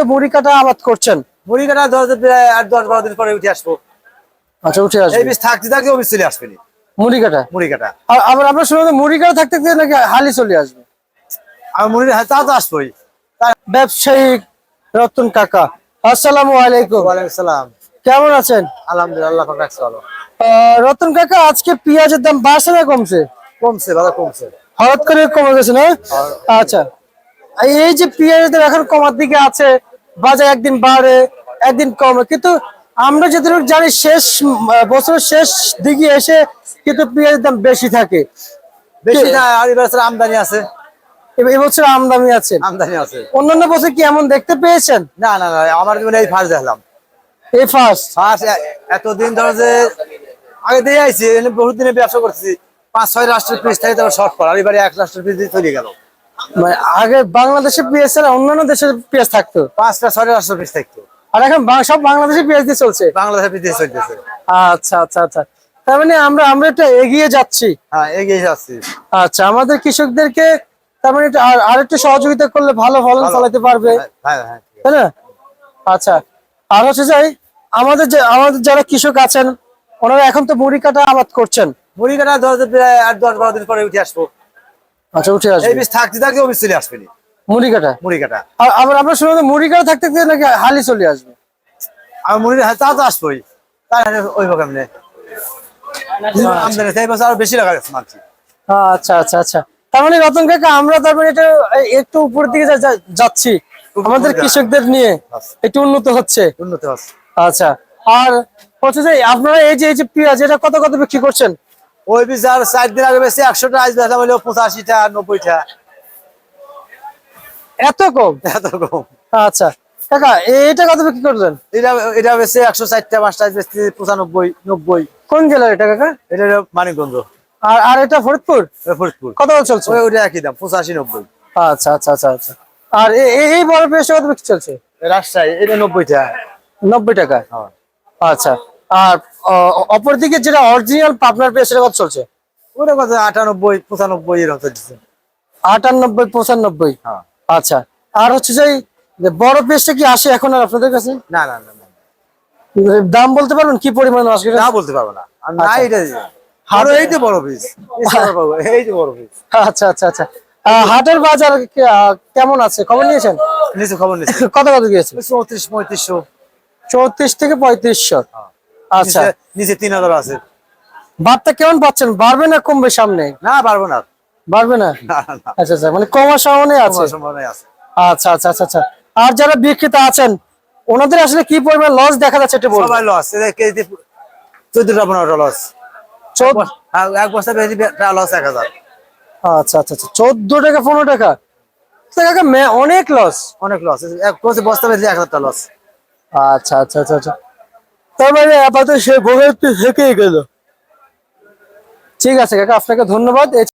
তো মুড়ি কাটা আবাদ করছেন। মুড়ি কাটা দশ প্রায় আট দশ বারো দিন পরে উঠে আসব। আচ্ছা উঠে এই বীজ থাকতে থাকতে অফিস চলে আসবে মুড়ি কাটা? মুড়ি কাটা। আর আবার আপনার শুনে মুড়ি কাটা থাকতে থাকতে নাকি হালি চলে আসবে? আর মুড়ি হ্যাঁ, তা তো আসবোই। ব্যবসায়িক রতন কাকা আসসালামু আলাইকুম। ওয়ালাইকুম সালাম। কেমন আছেন? আলহামদুলিল্লাহ ভালো। রতন কাকা আজকে পেঁয়াজের দাম বাড়ছে না কমছে? কমছে দাদা কমছে। হঠাৎ করে কমে গেছে না? আচ্ছা। এই যে পেঁয়াজের দাম এখন কমার দিকে আছে বাজার একদিন বাড়ে একদিন কমে। কিন্তু আমরা যতটুকু জানি শেষ বছরের শেষ দিকে এসে কিন্তু পেঁয়াজের দাম বেশি থাকে। বেশি না আর এবার আমদানি আছে। এবছর আমদানি আছে। আমদানি আছে। অন্যান্য বছর কি এমন দেখতে পেয়েছেন? না না না আমার জীবনে এই ফার্স্ট দেখলাম। এই ফার্স্ট ফার্স্ট এতদিন ধরো যে আগে দিয়ে আইছি এখানে বহুত দিনে ব্যবসা করতেছি। পাঁচ ছয় রাষ্ট্রের পিস থাকে তারপর শর্ট পর এবারে এক রাষ্ট্রের পিস দিয়ে চলে গেল। মানে আগে বাংলাদেশে পেঁয়াজ ছাড়া অন্যান্য দেশের পেঁয়াজ থাকতো। পাঁচটা ছয় রাষ্ট্রের পিস থাকতো। আর এখন সব বাংলাদেশে পেঁয়াজ দিয়ে চলছে? বাংলাদেশের পিস দিয়ে চলতেছে। আচ্ছা আচ্ছা আচ্ছা। তার মানে আমরা আমরা একটু এগিয়ে যাচ্ছি। হ্যাঁ এগিয়ে যাচ্ছি। আচ্ছা আমাদের কৃষকদেরকে তার মানে একটু আর- আরেকটু সহযোগিতা করলে ভালো ফলন ভালো। চালাতে পারবে। হ্যাঁ হ্যাঁ হ্যাঁ। তাই না? আচ্ছা আর হচ্ছে যাই আমাদের যে আমাদের যারা কৃষক আছেন ওনারা এখন তো মুড়ি কাটা আবাদ করছেন। মুড়ি কাটা দশ দিন প্রায় আট দশ বারো দিন পরে উঠে আসব। আচ্ছা উঠে এই আসবে বীজ থাকতে থাকতে অফিস চলে আসবে নি, মুড়ি কাটা মুড়ি কাটা আর আবার আমরা শুনলাম মুড়ি কাটা থাকতে থাকতে নাকি হালি চলে আসবে। আর মুড়ি তা তো আসবোই। তাই ওই ভাবে এমনি আমদানি তাই বছর আরও বেশি লাগা মানছি আচ্ছা আচ্ছা আচ্ছা। তার মানে রতন কাকা আমরা তার মানে এটা একটু উপরের দিকে যাচ্ছি। আমাদের কৃষকদের নিয়ে। একটু উন্নত হচ্ছে। উন্নতি হচ্ছে। আচ্ছা। আর হচ্ছে যে আপনারা এই যে এই যে পেঁয়াজ এটা কত কত বিক্রি করছেন? ওই চার দিন আগে বেশি একশোটা আজ বেচা হলো পঁচাশিটা নব্বইটা। এত কম? এত কম। আচ্ছা। কাকা এটা কত বিক্রি এটা এটা বেশি একশো পাঁচটা বেশি পঁচানব্বই নব্বই। কোন জেলার এটা কাকা? এটা মানিকগঞ্জ। আর আর এটা ফরিদপুর? ফরিদপুর। কত চলছে? একই দাম পঁচাশি নব্বই। আচ্ছা আচ্ছা আচ্ছা আচ্ছা। আর এই বড় পেঁয়াজটা কত বিক্রি চলছে? রাজশাহী এটা নব্বইটা। নব্বই টাকা? হ্যাঁ। আচ্ছা। আর অপরদিকে যেটা অরিজিনাল পাবনার পেঁয়াজ সেটা কত চলছে? ওটা কত? আটানব্বই পঁচানব্বই এরকম চলছে আটানব্বই পঁচানব্বই? হ্যাঁ। আচ্ছা। আর হচ্ছে যে বড় পেঁয়াজটা কি আসে এখন আর আপনাদের কাছে? না না না। দাম বলতে পারবেন? কি পরিমাণ আসে না বলতে পারব না। না আচ্ছা। এটা আরও এই তো বড় পিস এই তো বড় পিস আচ্ছা আচ্ছা আচ্ছা। হাটের বাজার কেমন আছে? খবর নিয়েছেন? খবর কত কত গিয়েছে? চৌত্রিশ পঁয়ত্রিশশো। চৌত্রিশ থেকে পঁয়ত্রিশশো। আচ্ছা। নিচে- তিন হাজার আছে। বার্তা কেমন পাচ্ছেন? বাড়বে না কমবে সামনে? না পারব না। বাড়বে না? আচ্ছা আচ্ছা মানে কমার সামনে আছে। আচ্ছা আচ্ছা আচ্ছা আচ্ছা। আর যারা বিক্রেতা আছেন ওনাদের আসলে কি পরিমাণ লস দেখা যাচ্ছে একটু বলবেন সবাই লস কেজি চোদ্দটা পনেরোটা লস চোদ্দ এক বস্তা বেশি লস এক হাজার। আচ্ছা আচ্ছা আচ্ছা। চোদ্দ টাকা পনেরো টাকা? তো কাকা অনেক লস অনেক লস এক বস্তা বেশি এক হাজার লস আচ্ছা আচ্ছা আচ্ছা আচ্ছা। তার মানে আপাতত সে ভোগের থেকেই গেল। ঠিক আছে কাকা আপনাকে ধন্যবাদ।